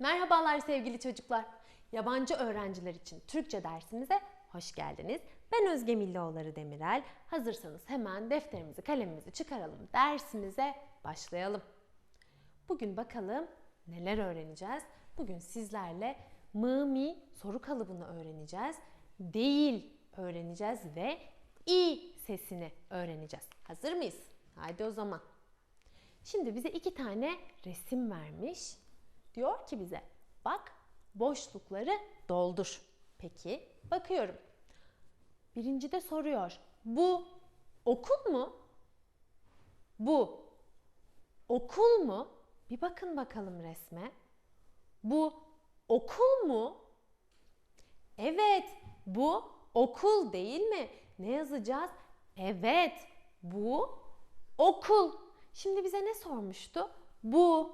Merhabalar sevgili çocuklar. Yabancı öğrenciler için Türkçe dersimize hoş geldiniz. Ben Özge Millioğulları Demirel. Hazırsanız hemen defterimizi, kalemimizi çıkaralım. Dersimize başlayalım. Bugün bakalım neler öğreneceğiz? Bugün sizlerle mı mi soru kalıbını öğreneceğiz. Değil öğreneceğiz ve i sesini öğreneceğiz. Hazır mıyız? Haydi o zaman. Şimdi bize iki tane resim vermiş. Diyor ki bize bak boşlukları doldur. Peki bakıyorum. Birinci de soruyor. Bu okul mu? Bu okul mu? Bir bakın bakalım resme. Bu okul mu? Evet, bu okul değil mi? Ne yazacağız? Evet, bu okul. Şimdi bize ne sormuştu? Bu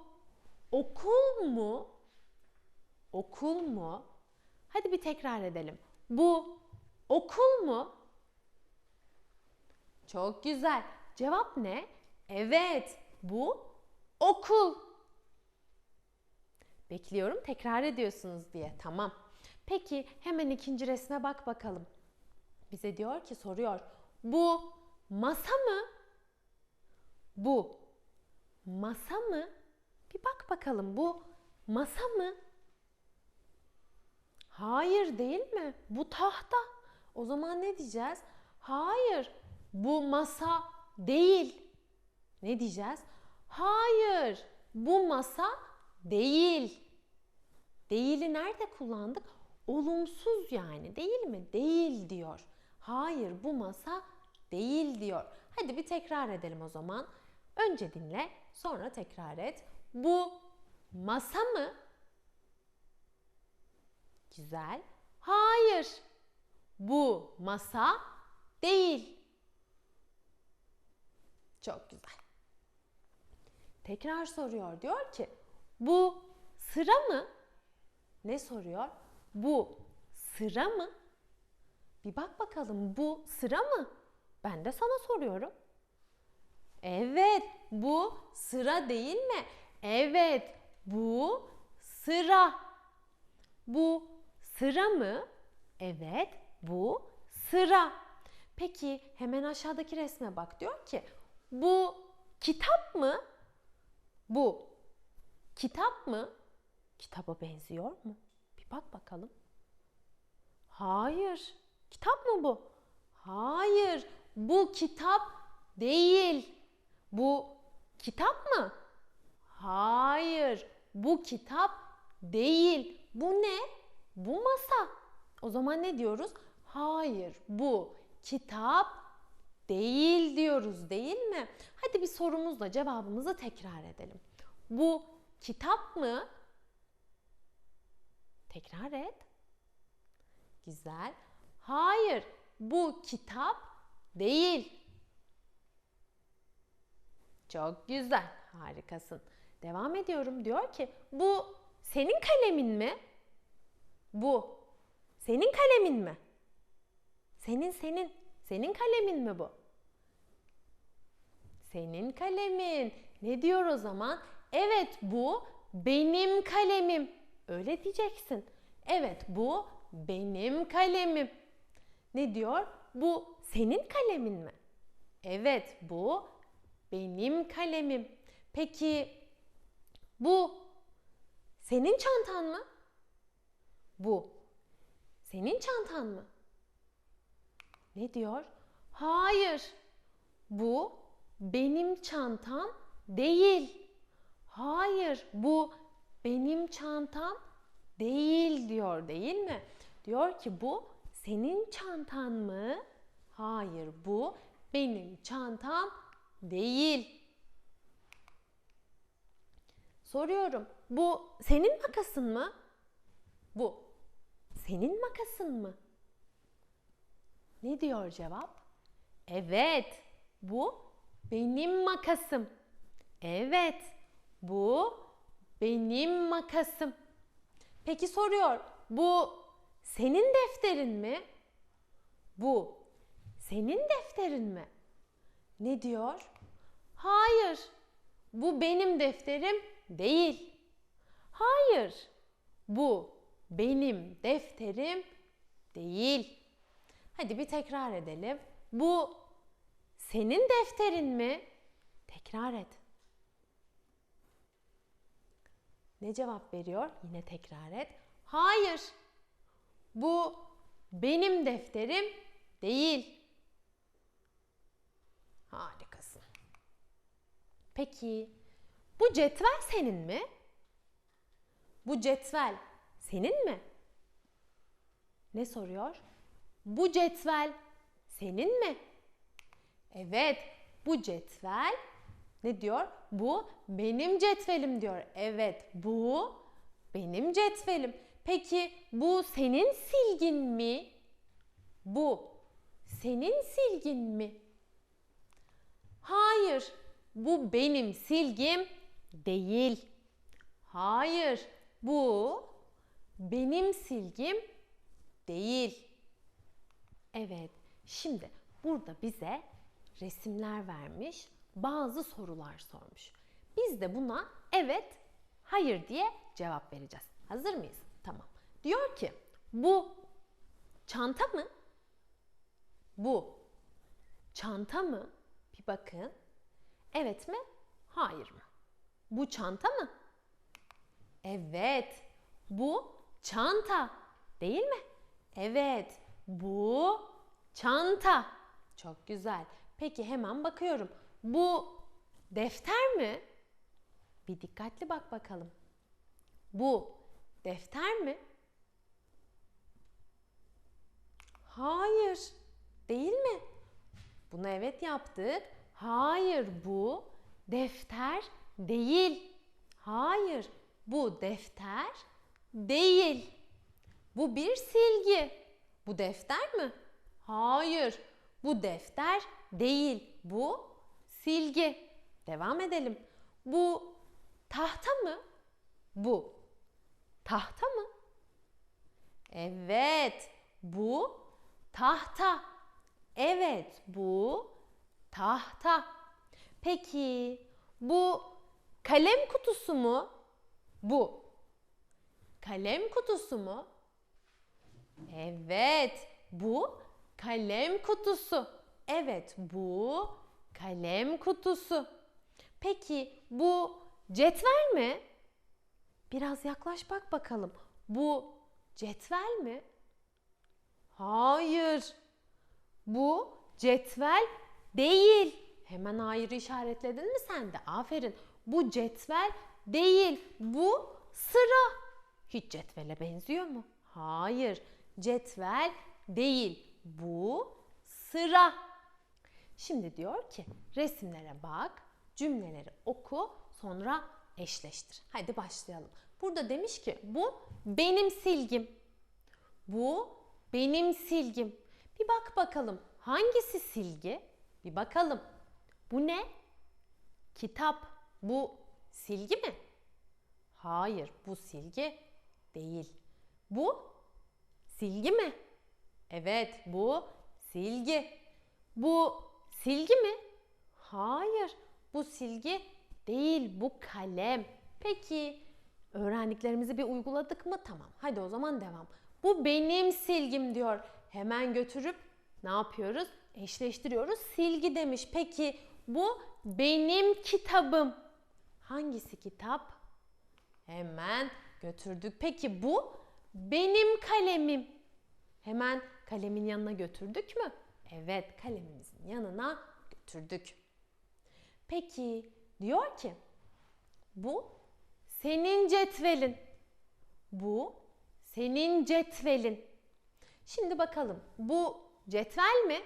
okul mu? Okul mu? Hadi bir tekrar edelim. Bu okul mu? Çok güzel. Cevap ne? Evet, bu okul. Bekliyorum tekrar ediyorsunuz diye. Tamam. Peki hemen ikinci resme bak bakalım. Bize diyor ki soruyor. Bu masa mı? Bu masa mı? Bir bak bakalım bu masa mı? Hayır değil mi? Bu tahta. O zaman ne diyeceğiz? Hayır. Bu masa değil. Ne diyeceğiz? Hayır. Bu masa değil. Değili nerede kullandık? Olumsuz yani değil mi? Değil diyor. Hayır bu masa değil diyor. Hadi bir tekrar edelim o zaman. Önce dinle, sonra tekrar et. Bu masa mı? Güzel. Hayır. Bu masa değil. Çok güzel. Tekrar soruyor. Diyor ki bu sıra mı? Ne soruyor? Bu sıra mı? Bir bak bakalım bu sıra mı? Ben de sana soruyorum. Evet, bu sıra değil mi? Evet, bu sıra. Bu sıra mı? Evet, bu sıra. Peki hemen aşağıdaki resme bak diyor ki bu kitap mı? Bu kitap mı? Kitaba benziyor mu? Bir bak bakalım. Hayır. Kitap mı bu? Hayır. Bu kitap değil. Bu kitap mı? Hayır. Bu kitap değil. Bu ne? Bu masa. O zaman ne diyoruz? Hayır. Bu kitap değil diyoruz değil mi? Hadi bir sorumuzla cevabımızı tekrar edelim. Bu kitap mı? Tekrar et. Güzel. Hayır. Bu kitap değil. Çok güzel. Harikasın. Devam ediyorum. Diyor ki bu senin kalemin mi? Bu senin kalemin mi? Senin senin. Senin kalemin mi bu? Senin kalemin. Ne diyor o zaman? Evet bu benim kalemim. Öyle diyeceksin. Evet bu benim kalemim. Ne diyor? Bu senin kalemin mi? Evet bu benim kalemim. Peki bu senin çantan mı? Bu senin çantan mı? Ne diyor? Hayır. Bu benim çantam değil. Hayır, bu benim çantam değil diyor, değil mi? Diyor ki bu senin çantan mı? Hayır, bu benim çantam değil. Soruyorum. Bu senin makasın mı? Bu senin makasın mı? Ne diyor cevap? Evet, bu benim makasım. Evet, bu benim makasım. Peki soruyor. Bu senin defterin mi? Bu senin defterin mi? Ne diyor? Hayır. Bu benim defterim değil. Hayır. Bu benim defterim değil. Hadi bir tekrar edelim. Bu senin defterin mi? Tekrar et. Ne cevap veriyor? Yine tekrar et. Hayır. Bu benim defterim değil. Harikasın. Peki bu cetvel senin mi? Bu cetvel senin mi? Ne soruyor? Bu cetvel senin mi? Evet, bu cetvel ne diyor? Bu benim cetvelim diyor. Evet, bu benim cetvelim. Peki bu senin silgin mi? Bu senin silgin mi? Hayır, bu benim silgim değil. Hayır, bu benim silgim değil. Evet, şimdi burada bize resimler vermiş, bazı sorular sormuş. Biz de buna evet, hayır diye cevap vereceğiz. Hazır mıyız? Tamam. Diyor ki, bu çanta mı? Bu çanta mı? Bir bakın. Evet mi? Hayır mı? Bu çanta mı? Evet. Bu çanta. Değil mi? Evet. Bu çanta. Çok güzel. Peki hemen bakıyorum. Bu defter mi? Bir dikkatli bak bakalım. Bu defter mi? Hayır. Değil mi? Bunu evet yaptık. Hayır bu defter değil. Hayır bu defter değil. Bu bir silgi. Bu defter mi? Hayır. Bu defter değil. Bu silgi. Devam edelim. Bu tahta mı? Bu tahta mı? Evet. Bu tahta. Evet, bu tahta. Peki bu kalem kutusu mu? Bu kalem kutusu mu? Evet, bu kalem kutusu. Evet, bu kalem kutusu. Peki bu cetvel mi? Biraz yaklaş bak bakalım. Bu cetvel mi? Hayır. Bu cetvel değil. Hemen hayır işaretledin mi sen de? Aferin. Bu cetvel değil. Bu sıra. Hiç cetvele benziyor mu? Hayır. Cetvel değil. Bu sıra. Şimdi diyor ki resimlere bak, cümleleri oku, sonra eşleştir. Hadi başlayalım. Burada demiş ki bu benim silgim. Bu benim silgim. Bir bak bakalım hangisi silgi? Bir bakalım. Bu ne? Kitap. Bu silgi mi? Hayır, bu silgi değil. Bu silgi mi? Evet, bu silgi. Bu silgi mi? Hayır, bu silgi değil, bu kalem. Peki, öğrendiklerimizi bir uyguladık mı? Tamam. Hadi o zaman devam. Bu benim silgim diyor. Hemen götürüp ne yapıyoruz? Eşleştiriyoruz. Silgi demiş. Peki bu benim kitabım. Hangisi kitap? Hemen götürdük. Peki bu benim kalemim. Hemen kalemin yanına götürdük mü? Evet, kalemimizin yanına götürdük. Peki diyor ki bu senin cetvelin. Bu senin cetvelin. Şimdi bakalım bu cetvel mi?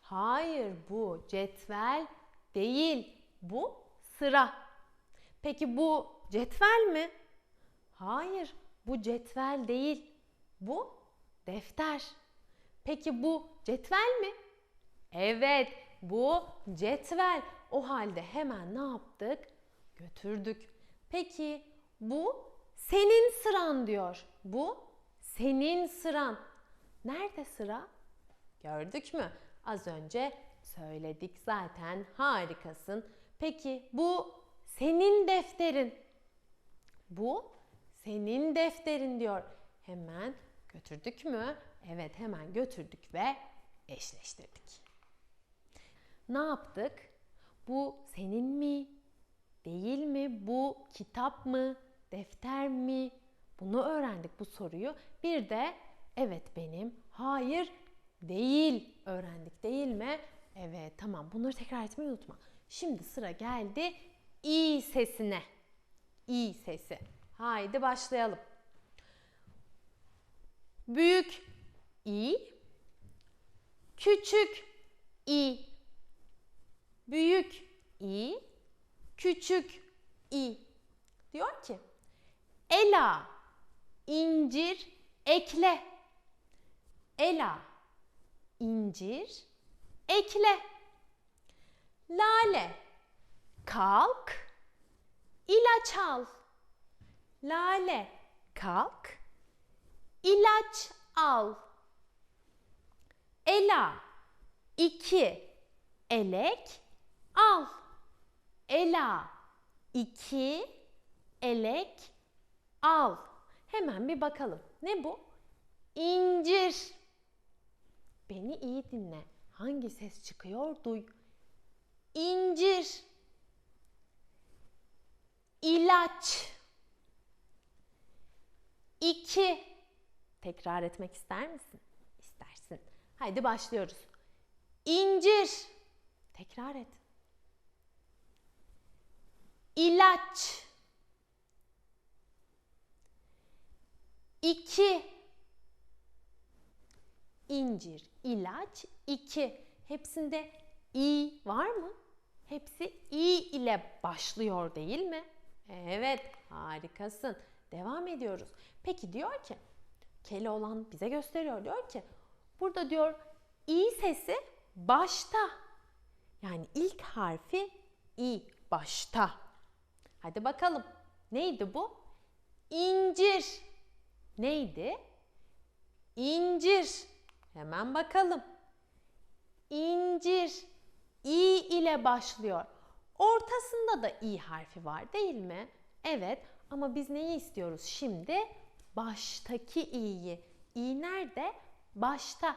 Hayır bu cetvel değil. Bu sıra. Peki bu cetvel mi? Hayır bu cetvel değil. Bu defter. Peki bu cetvel mi? Evet bu cetvel. O halde hemen ne yaptık? Götürdük. Peki bu senin sıran diyor. Bu senin sıran. Nerede sıra? Gördük mü? Az önce söyledik zaten. Harikasın. Peki bu senin defterin. Bu senin defterin diyor. Hemen götürdük mü? Evet hemen götürdük ve eşleştirdik. Ne yaptık? Bu senin mi? Değil mi? Bu kitap mı? Defter mi? Bunu öğrendik bu soruyu. Bir de evet benim, hayır değil öğrendik değil mi? Evet tamam bunları tekrar etmeyi unutma. Şimdi sıra geldi i sesine. İ sesi. Haydi başlayalım. Büyük i, küçük i. Büyük i, küçük i. Diyor ki Ela incir ekle. Ela incir ekle. Lale kalk ilaç al. Lale kalk ilaç al. Ela iki elek al. Ela iki elek al. Hemen bir bakalım. Ne bu? İncir. Beni iyi dinle. Hangi ses çıkıyor duy. İncir. İlaç. İki. Tekrar etmek ister misin? İstersin. Haydi başlıyoruz. İncir. Tekrar et. İlaç. İki. İncir, ilaç, iki. Hepsinde i var mı? Hepsi i ile başlıyor değil mi? Evet, harikasın. Devam ediyoruz. Peki diyor ki, Keloğlan bize gösteriyor. Diyor ki, burada diyor i sesi başta. Yani ilk harfi i başta. Hadi bakalım. Neydi bu? İncir. Neydi? İncir. Hemen bakalım. İncir. Başlıyor. Ortasında da i harfi var değil mi? Evet ama biz neyi istiyoruz şimdi? Baştaki i'yi. İ nerede? Başta.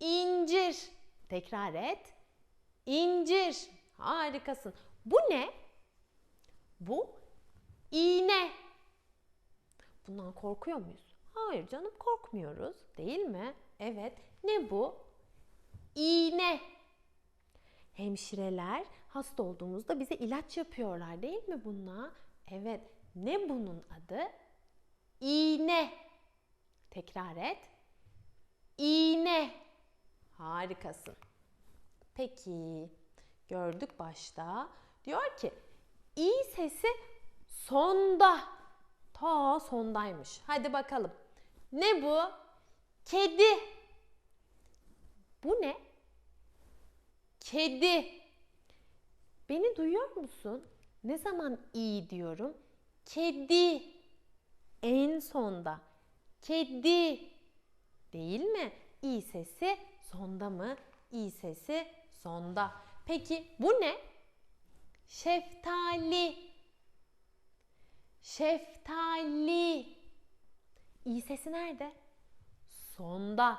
İncir. Tekrar et. İncir. Harikasın. Bu ne? Bu iğne. Bundan korkuyor muyuz? Hayır canım korkmuyoruz değil mi? Evet. Ne bu? İğne. Hemşireler hasta olduğumuzda bize ilaç yapıyorlar değil mi bununla? Evet. Ne bunun adı? İğne. Tekrar et. İğne. Harikasın. Peki. Gördük başta. Diyor ki i sesi sonda. Ta sondaymış. Hadi bakalım. Ne bu? Kedi. Bu ne? Kedi. Beni duyuyor musun? Ne zaman iyi diyorum? Kedi. En sonda. Kedi. Değil mi? İ sesi sonda mı? İ sesi sonda. Peki bu ne? Şeftali. Şeftali. İ sesi nerede? Sonda.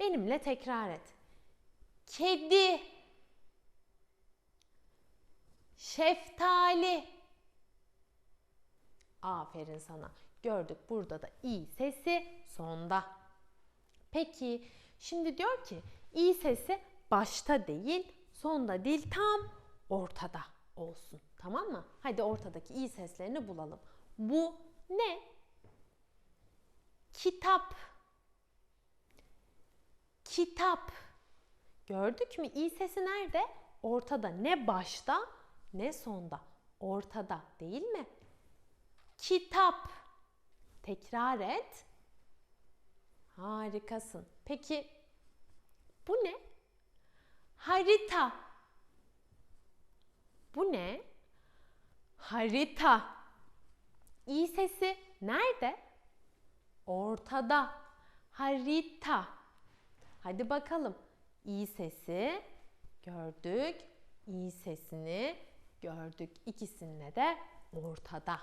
Benimle tekrar et. Kedi. Şeftali. Aferin sana. Gördük burada da i sesi sonda. Peki şimdi diyor ki i sesi başta değil, sonda değil, tam ortada olsun. Tamam mı? Hadi ortadaki i seslerini bulalım. Bu ne? Kitap. Kitap. Gördük mü? İ sesi nerede? Ortada. Ne başta ne sonda. Ortada değil mi? Kitap. Tekrar et. Harikasın. Peki bu ne? Harita. Bu ne? Harita. İ sesi nerede? Ortada. Harita. Hadi bakalım. İ sesi gördük. İ sesini gördük. İkisinde de ortada.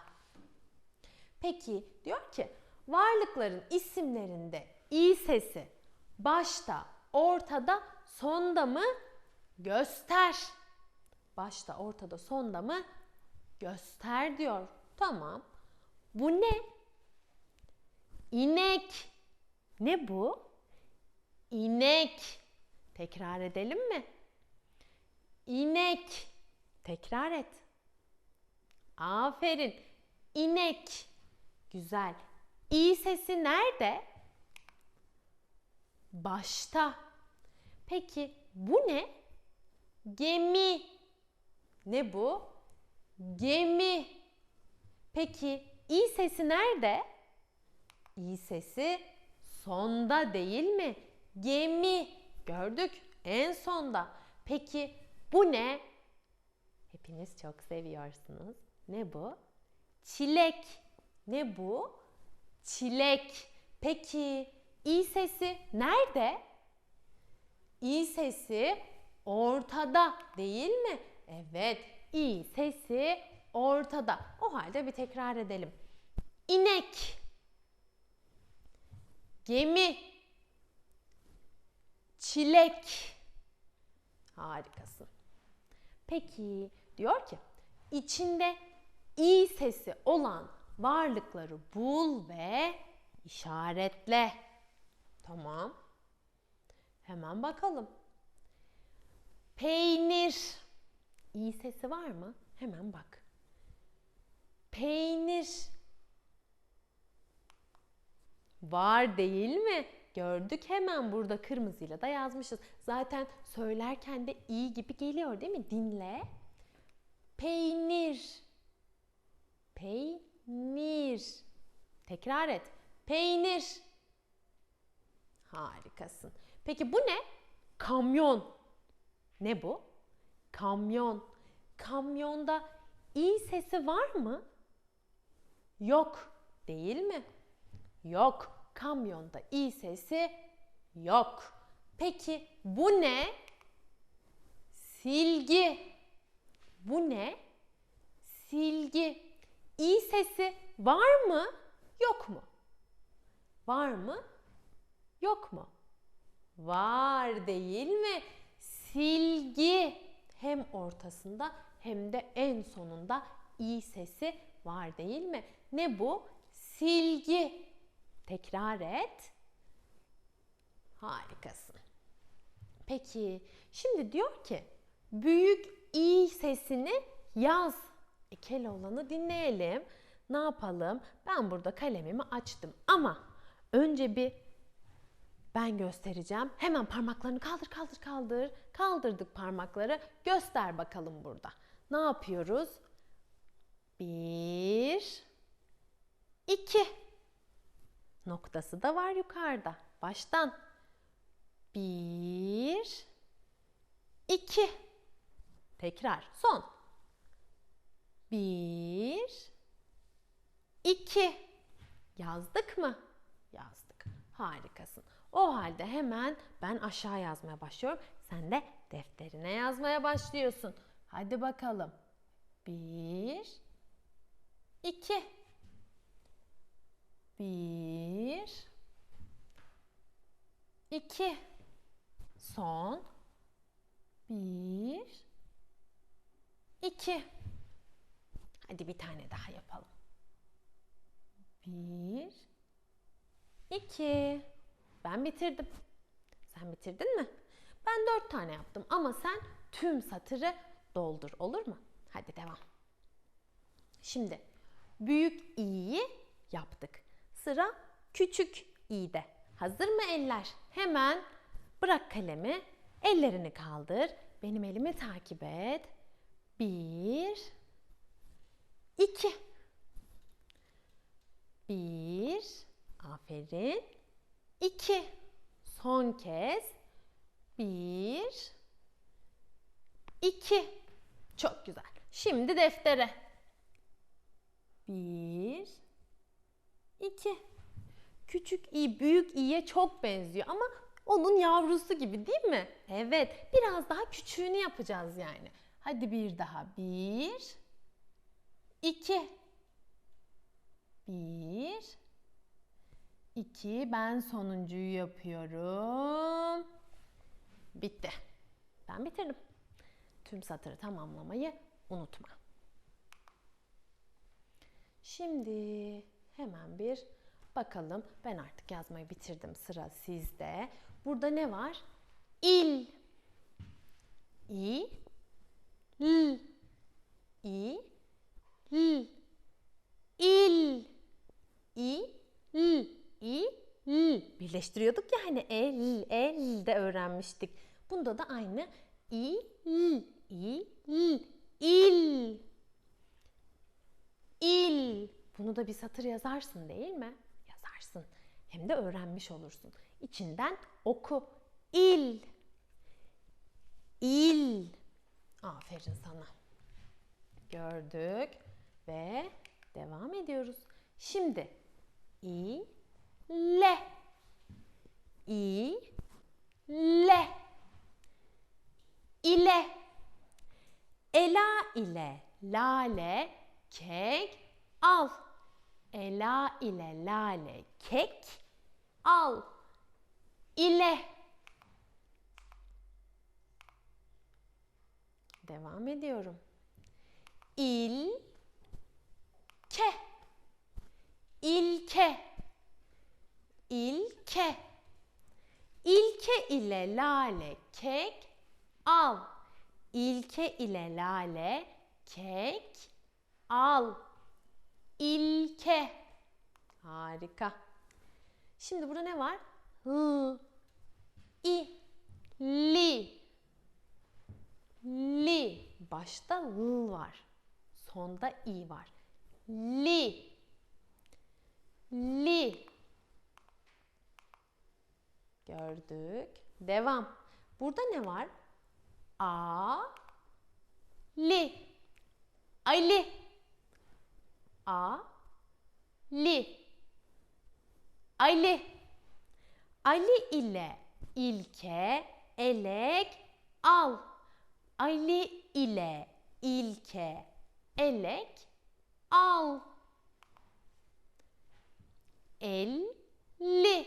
Peki diyor ki varlıkların isimlerinde i sesi başta, ortada, sonda mı? Göster. Başta, ortada, sonda mı? Göster diyor. Tamam. Bu ne? İnek. Ne bu? İnek. Tekrar edelim mi? İnek. Tekrar et. Aferin. İnek. Güzel. İ sesi nerede? Başta. Peki bu ne? Gemi. Ne bu? Gemi. Peki i sesi nerede? İ sesi sonda değil mi? Gemi. Gördük en sonda. Peki bu ne? Hepiniz çok seviyorsunuz. Ne bu? Çilek. Ne bu? Çilek. Peki i sesi nerede? İ sesi ortada değil mi? Evet, i sesi ortada. O halde bir tekrar edelim. İnek, gemi, çilek. Harikasın. Peki diyor ki içinde i sesi olan varlıkları bul ve işaretle. Tamam. Hemen bakalım. Peynir. İyi sesi var mı? Hemen bak. Peynir. Var değil mi? Gördük hemen burada kırmızıyla da yazmışız. Zaten söylerken de iyi gibi geliyor değil mi? Dinle. Peynir. Peynir. Tekrar et. Peynir. Harikasın. Peki bu ne? Kamyon. Ne bu? Kamyon. Kamyonda i sesi var mı? Yok. Değil mi? Yok. Kamyonda i sesi yok. Peki bu ne? Silgi. Bu ne? Silgi. İ sesi var mı? Yok mu? Var mı? Yok mu? Var değil mi? Silgi. Hem ortasında hem de en sonunda i sesi var değil mi? Ne bu? Silgi. Tekrar et. Harikasın. Peki şimdi diyor ki büyük i sesini yaz. E, Keloğlan'ı dinleyelim. Ne yapalım? Ben burada kalemimi açtım ama önce bir ben göstereceğim. Hemen parmaklarını kaldır kaldır kaldır. Kaldırdık parmakları. Göster bakalım burada. Ne yapıyoruz? Bir, iki. Noktası da var yukarıda. Baştan. Bir, iki. Tekrar. Son. Bir, iki. Yazdık mı? Yazdık. Harikasın. O halde hemen ben aşağı yazmaya başlıyorum. Sen de defterine yazmaya başlıyorsun. Hadi bakalım. Bir, iki. Bir, iki. Son. Bir, iki. Hadi bir tane daha yapalım. Bir, iki. Ben bitirdim. Sen bitirdin mi? Ben dört tane yaptım ama sen tüm satırı doldur olur mu? Hadi devam. Şimdi büyük i'yi yaptık. Sıra küçük i'de. Hazır mı eller? Hemen bırak kalemi, ellerini kaldır. Benim elimi takip et. Bir, iki. Bir, aferin. İki. Son kez. Bir, iki. Çok güzel. Şimdi deftere. Bir, iki. Küçük i büyük i'ye çok benziyor ama onun yavrusu gibi değil mi? Evet. Biraz daha küçüğünü yapacağız yani. Hadi bir daha. Bir, iki. Bir, iki, ben sonuncuyu yapıyorum. Bitti. Ben bitirdim. Tüm satırı tamamlamayı unutma. Şimdi hemen bir bakalım. Ben artık yazmayı bitirdim. Sıra sizde. Burada ne var? İl. İ. L. İ. L. İl. İ. L. İ. L. Birleştiriyorduk ya hani e, l, e, l de öğrenmiştik. Bunda da aynı i, l, i, l, il. İl. Bunu da bir satır yazarsın değil mi? Yazarsın. Hem de öğrenmiş olursun. İçinden oku. İl. İl. Aferin sana. Gördük ve devam ediyoruz. Şimdi i le i le ile. Ela ile lale kek al. Ela ile lale kek al. İle. Devam ediyorum. İl ke ilke. İlke. İlke ile lale kek al. İlke ile lale kek al. İlke. Harika. Şimdi burada ne var? Hı. İ. Li. Li. Başta l var. Sonda i var li. Li. Gördük. Devam. Burada ne var? A. Li. Ali a. Li. Ali ali ile ilke elek al. Ali ile ilke elek al. El li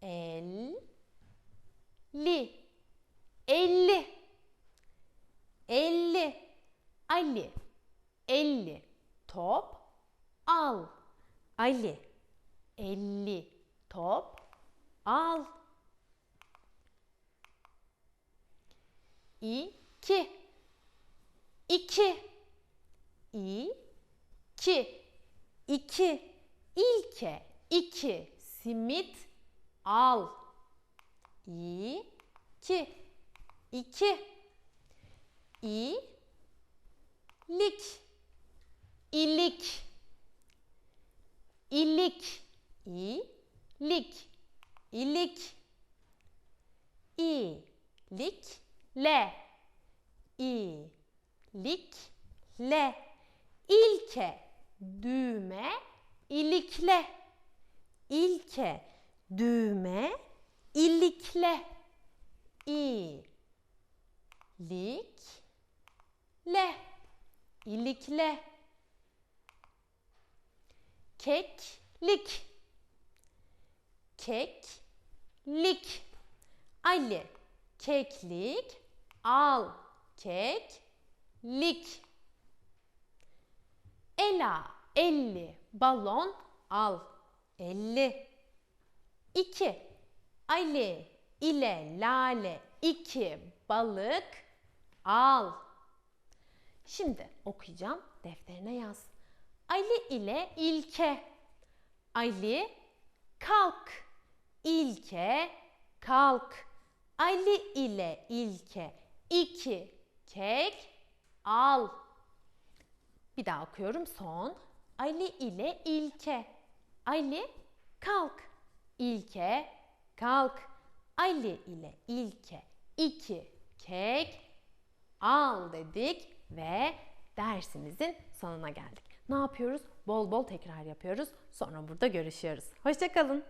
el li elli. Elli. Ali. Elli. Top. Al. Ali. Elli. Top. Al. İki. İki. İki iki. İlke. İki. Simit. Al. İki. İki. İ lik ilik. İlik. İ lik ilik. İ lik le i lik le ilke düğme ilikle. İlke düğme ilikle. İ lik le ilikle. Keklik. Keklik. Ali keklik. Al keklik Ela elli balon al elli iki Ali ile lale iki balık al. Şimdi okuyacağım. Defterine yaz. Ali ile İlke. Ali kalk. İlke kalk. Ali ile İlke iki kek al. Bir daha okuyorum son. Ali ile İlke. Ali kalk. İlke kalk. Ali ile İlke iki kek al dedik ve dersimizin sonuna geldik. Ne yapıyoruz? Bol bol tekrar yapıyoruz. Sonra burada görüşüyoruz. Hoşçakalın.